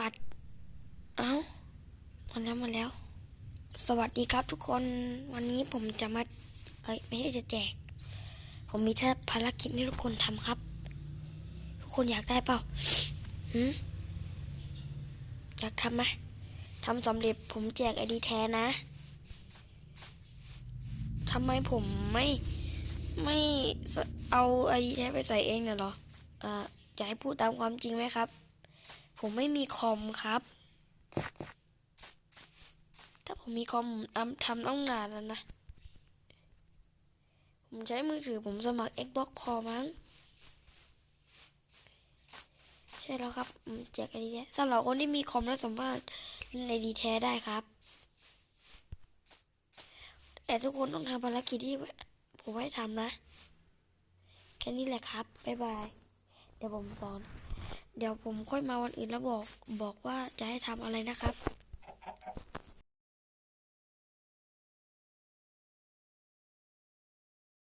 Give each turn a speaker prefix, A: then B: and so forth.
A: บัตรเอ้ามาแล้วมาแล้ว สวัสดีครับทุกคน วันนี้ผมจะมา เอ้ย ไม่ใช่จะแจก ผมมีแค่ภารกิจให้ทุกคนทำครับ ทุกคนอยากได้เปล่าหืมอยากทำไหมทำสำเร็จผมแจกไอดีแทนนะทำไมผมไม่ไม่เอาไอดีแท้ไปใส่เองเนี่ยหรอ อ่อจะให้พูดตามความจริงไหมครับ ผมไม่มีคอมครับ ถ้าผมมีคอมผมทำต้องนานแล้วนะ ผมใช้มือถือผมสมัคร Xbox พอมั้ง ใช่แล้วครับแจกไอดีแท้สำหรับคนที่มีคอมแล้วสามารถเล่นไอดีแท้ได้ครับ แต่ทุกคนต้องทำภารกิจที่ผมให้ทำนะ แค่นี้แหละครับ บ๊ายบาย เดี๋ยวผมสอน เดี๋ยวผมค่อยมาวันอื่นแล้วบอกบอกว่าจะให้ทำอะไรนะครับ